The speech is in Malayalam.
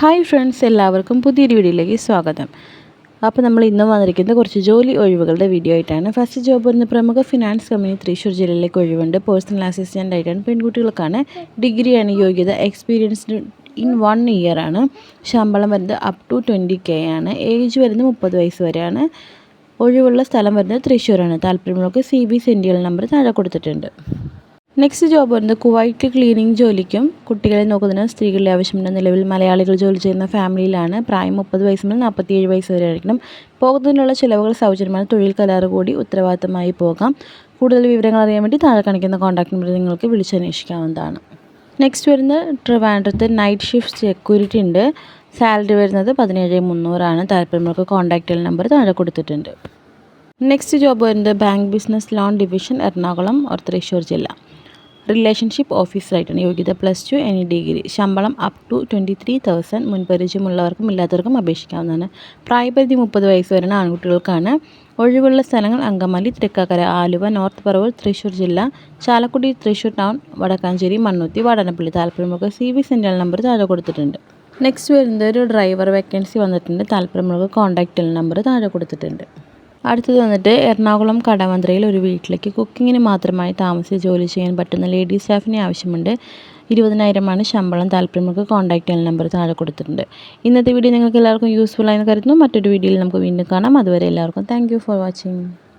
ഹായ് ഫ്രണ്ട്സ് എല്ലാവർക്കും പുതിയൊരു വീഡിയോയിലേക്ക് സ്വാഗതം. അപ്പോൾ നമ്മൾ ഇന്ന് വന്നിരിക്കുന്നത് കുറച്ച് ജോലി ഒഴിവുകളുടെ വീഡിയോ ആയിട്ടാണ്. ഫസ്റ്റ് ജോബ് വരുന്ന പ്രമുഖ ഫിനാൻസ് കമ്പനി തൃശ്ശൂർ ജില്ലയിലേക്ക് ഒഴിവുണ്ട്. പേഴ്സണൽ അസിസ്റ്റന്റ് ആയിട്ടാണ് പെൺകുട്ടികൾക്കാണ്. ഡിഗ്രിയാണ് യോഗ്യത. എക്സ്പീരിയൻസ്ഡ് ഇൻ വൺ ഇയർ ആണ്. ശമ്പളം വരുന്നത് അപ് ടു ട്വന്റി കെ ആണ്. ഏജ് വരുന്നത് മുപ്പത് വയസ്സ് വരെയാണ്. ഒഴിവുള്ള സ്ഥലം വരുന്നത് തൃശ്ശൂരാണ്. താല്പര്യമുള്ളവർക്ക് സി ബി സെന്റിയൽ നമ്പർ താഴെ കൊടുത്തിട്ടുണ്ട്. നെക്സ്റ്റ് ജോബ് വരുന്നത് കുവൈറ്റ് ക്ലീനിങ് ജോലിക്കും കുട്ടികളെ നോക്കുന്നതിന് സ്ത്രീകളുടെ ആവശ്യമുണ്ട് നിലവിൽ മലയാളികൾ ജോലി ചെയ്യുന്ന ഫാമിലിയിലാണ്. പ്രായം മുപ്പത് വയസ്സ് മുതൽ നാൽപ്പത്തിയേഴ് വയസ്സ് വരെ ആയിരിക്കണം. പോകുന്നതിനുള്ള ചിലവുകൾ സൗജന്യമാണ്. തൊഴിൽ കരാറ് കൂടി ഉത്തരവാദിത്തമായി പോകാം. കൂടുതൽ വിവരങ്ങൾ അറിയാൻ വേണ്ടി താഴെ കാണിക്കുന്ന കോൺടാക്ട് നമ്പറിൽ നിങ്ങൾക്ക് വിളിച്ചന്വേഷിക്കാവുന്നതാണ് നെക്സ്റ്റ് വരുന്നത് ട്രിവാൻഡ്രത്ത് നൈറ്റ് ഷിഫ്റ്റ് സെക്യൂരിറ്റി ഉണ്ട്. സാലറി വരുന്നത് പതിനേഴ് മുന്നൂറാണ് താല്പര്യമുള്ളവർക്ക് ചെയ്യുന്ന നമ്പർ താഴെ കൊടുത്തിട്ടുണ്ട്. നെക്സ്റ്റ് ജോബ് വരുന്നത് bank business loan division Ernakulam or Thrissur ജില്ല. റിലേഷൻഷിപ്പ് ഓഫീസറായിട്ടാണ് യോഗ്യത പ്ലസ് ടു എനി ഡിഗ്രി ശമ്പളം up to twenty three thousand മുൻപരിചയമുള്ളവർക്കും ഇല്ലാത്തവർക്കും അപേക്ഷിക്കാവുന്നതാണ്. പ്രായപരിധി മുപ്പത് വയസ്സ് വരുന്ന ആൺകുട്ടികൾക്കാണ്. ഒഴിവുള്ള സ്ഥലങ്ങൾ അങ്കമാലി തൃക്കാക്കര ആലുവ നോർത്ത് പറവൂർ തൃശ്ശൂർ ജില്ല ചാലക്കുടി തൃശ്ശൂർ ടൗൺ വടക്കാഞ്ചേരി മണ്ണുത്തി വടനപ്പള്ളി. താല്പര്യമുള്ള സി വി സെൻട്രൽ നമ്പർ താഴെ കൊടുത്തിട്ടുണ്ട്. നെക്സ്റ്റ് വരുന്നത് ഒരു ഡ്രൈവർ വേക്കൻസി വന്നിട്ടുണ്ട്. താല്പര്യമുള്ള കോൺടാക്റ്റ് നമ്പർ താഴെ കൊടുത്തിട്ടുണ്ട്. അടുത്തത് വന്നിട്ട് എറണാകുളം കടവന്ത്രയിൽ ഒരു വീട്ടിലേക്ക് കുക്കിങ്ങിന് മാത്രമായി താമസിച്ച് ജോലി ചെയ്യാൻ പറ്റുന്ന ലേഡി സ്റ്റാഫിനെ ആവശ്യമുണ്ട്. ഇരുപതിനായിരമാണ് ശമ്പളം. താല്പര്യമുള്ള കോൺടാക്ട് ചെയ്യാൻ നമ്പർ താഴെ കൊടുത്തിട്ടുണ്ട്. ഇന്നത്തെ വീഡിയോ നിങ്ങൾക്ക് എല്ലാവർക്കും യൂസ്ഫുൾ ആയെന്ന് കരുതുന്നു. മറ്റൊരു വീഡിയോയിൽ നമുക്ക് വീണ്ടും കാണാം. അതുവരെ എല്ലാവർക്കും താങ്ക് ഫോർ വാച്ചിങ്